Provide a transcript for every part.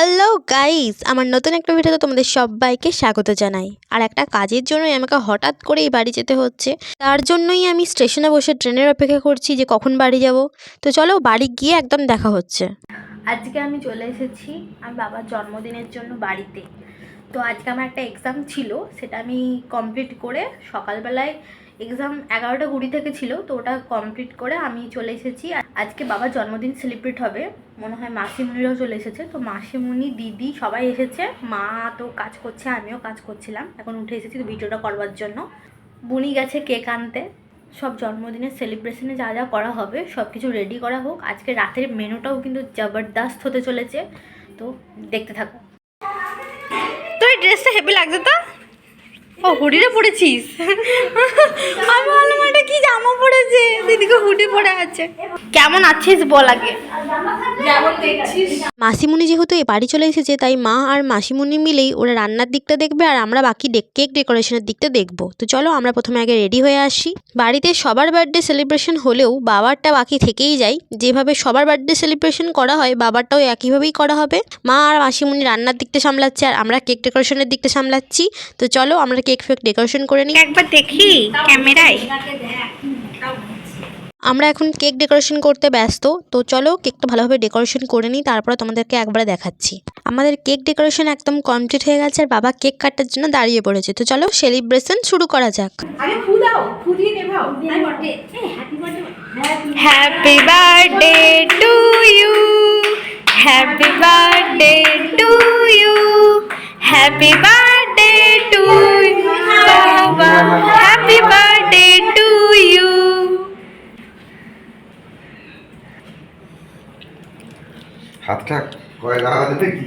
Hello guys আমার নতুন একটা ভিডিওতে তোমাদের সবাইকে স্বাগত জানাই। আর একটা কাজের জন্যই আমাকে হঠাৎ করেই বাড়ি যেতে হচ্ছে। তার জন্যই আমি স্টেশনে বসে ট্রেনের অপেক্ষা করছি যে কখন বাড়ি যাব। তো চলো বাড়ি গিয়ে একদম দেখা হচ্ছে। আজকে আমি চলে এসেছি আমার বাবার জন্মদিনের জন্য বাড়িতে। তো আজকে আমার একটা এক্সাম ছিল, সেটা আমি কমপ্লিট করে সকালবেলায় এক্সাম এগারোটা কুড়ি থেকে ছিল, তো ওটা কমপ্লিট করে আমি চলে এসেছি। আজকে বাবার জন্মদিন সেলিব্রেট হবে। মনে হয় মাসিমুনিরাও চলে এসেছে। তো মাসিমুনি দিদি সবাই এসেছে। মা তো কাজ করছে, আমিও কাজ করছিলাম। এখন উঠে এসেছি তো ভিডিওটা করবার জন্য। বুনি গেছে কেক আনতে। সব জন্মদিনের সেলিব্রেশনে যা যা করা হবে সব কিছু রেডি করা হোক। আজকে রাতের মেনুটাও কিন্তু জবরদস্ত হতে চলেছে। তো দেখতে থাকো। তো এই ড্রেসটা হেভি লাগছে তো? ও হুডিরে পড়েছিস? আমি পরেছে হুডি পরে আছে। কেমন আছিস বল আগে। মাসিমুনি যেহেতু এ বাড়ি চলে এসেছে তাই মা আর মাসিমুনি মিলেই ওরা রান্নার দিকটা দেখবে আর আমরা বাকি কেক ডেকোরেশনের দিকটা দেখব। তো চলো আমরা প্রথমে আগে রেডি হয়ে আসি। বাড়িতে সবার বার্থডে সেলিব্রেশন হলেও বাবারটা বাকি থেকেই যায়। যেভাবে সবার বার্থডে সেলিব্রেশন করা হয় বাবারটাও একইভাবেই করা হবে। মা আর মাসিমুনি রান্নার দিকটা সামলাচ্ছে আর আমরা কেক ডেকোরেশনের দিকটা সামলাচ্ছি। তো চলো আমরা কেক ফেক ডেকোরেশন করে নিই। একবার দেখি ক্যামেরায়। আমরা এখন কেক ডেকোরেশন করতে ব্যস্ত তো চলো কেকটা ভালোভাবে ডেকোরেশন করে নিই তারপরে তোমাদেরকে একবারে দেখাচ্ছি। আমাদের কেক ডেকোরেশন একদম কমপ্লিট হয়ে গেছে আর বাবা কেক কাটার জন্য দাঁড়িয়ে পড়েছে। তো চলো সেলিব্রেশন শুরু করা যাক। Happy birthday to you happy birthday to you happy হাতটা কয় লাগাতে দেখি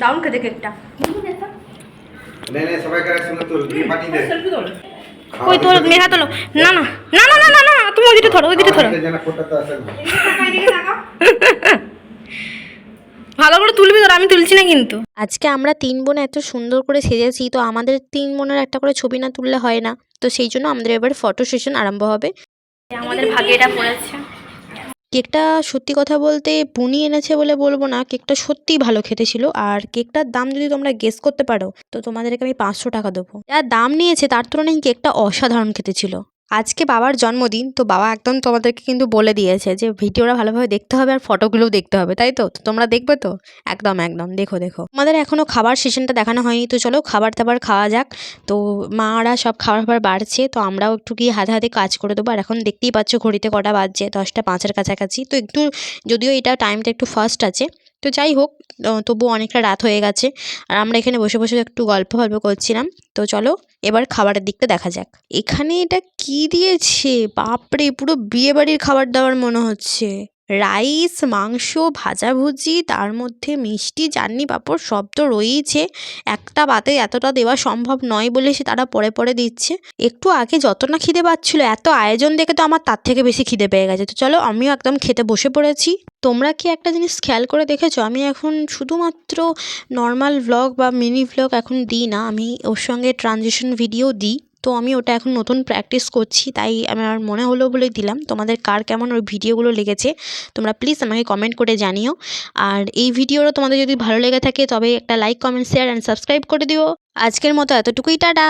দারুণ খেতে কেকটা নে নে সবাই করে শুনে তোর দিয়ে পাঠিয়ে দে কই তোর মেঘা তোলো না না না না না না না তুমি ওই দিকে ধরো ওই দিকে ধরো আসে না ভালো করে তুলবি তোর আমি তুলছি না কিন্তু। আজকে আমরা তিন বোন এত সুন্দর করে সেজেছি তো আমাদের তিন বোনের একটা করে ছবি না তুললে হয় না। তো সেই জন্য আমাদের এবার ফটো সেশন আরম্ভ হবে। আমাদের ভাগে এটা পড়েছে। কেকটা সত্যি কথা বলতে বুনি এনেছে বলে বলব না কেকটা সত্যিই ভালো খেতে ছিল আর কেকটার দাম যদি তোমরা গেস করতে পারো তো তোমাদেরকে আমি পাঁচশো টাকা দেবো। যা দাম নিয়েছে তার তুলনায় কেকটা অসাধারণ খেতে ছিল আজকে বাবার জন্মদিন, তো বাবা একদম তোমাদেরকে কিন্তু বলে দিয়েছে যে ভিডিওটা ভালোভাবে দেখতে হবে আর ফটোগুলোও দেখতে হবে, তাই তো? তোমরা দেখবে তো? একদম একদম, দেখো দেখো। আমাদের এখনও খাবার সেশনটা দেখানো হয়নি, তো চলো খাবার দাবার খাওয়া যাক। তো মারা সব খাবার ফাবার বাড়ছে, তো আমরাও একটু গিয়ে হাতে হাতে কাজ করে দেবো। আর এখন দেখতেই পাচ্ছ ঘড়িতে কটা বাজছে, দশটা, পাঁচের কাছাকাছি। তো একটু যদিও এটা টাইমটা একটু ফাস্ট আছে তো যাই হোক তবু অনেকটা রাত হয়ে গেছে আর আমরা এখানে বসে বসে একটু গল্প গল্প করছিলাম। তো চলো এবার খাবারের দিকটা দেখা যাক। এখানে এটা কি দিয়েছে? বাপরে, পুরো বিয়ে বাড়ির খাবার দাবার মনে হচ্ছে। রাইস, মাংস ভাজাভুজি তার মধ্যে মিষ্টি, চাটনি, পাঁপড়, সব তো রয়েইছে। একটা বাতে এতটা দেওয়া সম্ভব নয় বলে সে তারা পরে পরে দিচ্ছে। একটু আগে যত না খিদে পাচ্ছিল, এত আয়োজন দেখে তো আমার তার থেকে বেশি খিদে পেয়ে গেছে। তো চলো, আমিও একদম খেতে বসে পড়েছি। তোমরা কি একটা জিনিস খেয়াল করে দেখেছ? আমি এখন শুধুমাত্র নর্মাল ভ্লগ বা মিনি ভ্লগ এখন দিই না, আমি ওর সঙ্গে ট্রানজিশন ভিডিও দিই। তো আমি ওটা এখন নতুন প্র্যাকটিস করছি, তাই আমার মনে হলো বলে দিলাম। তোমাদের কার কেমন ওই ভিডিওগুলো লেগেছে, তোমরা প্লিজ আমাকে কমেন্ট করে জানিও। আর এই ভিডিওটা তোমাদের যদি ভালো লেগে থাকে, তবে একটা like comment share and subscribe করে দিও। আজকের মতো এতটুকুই, টাটা!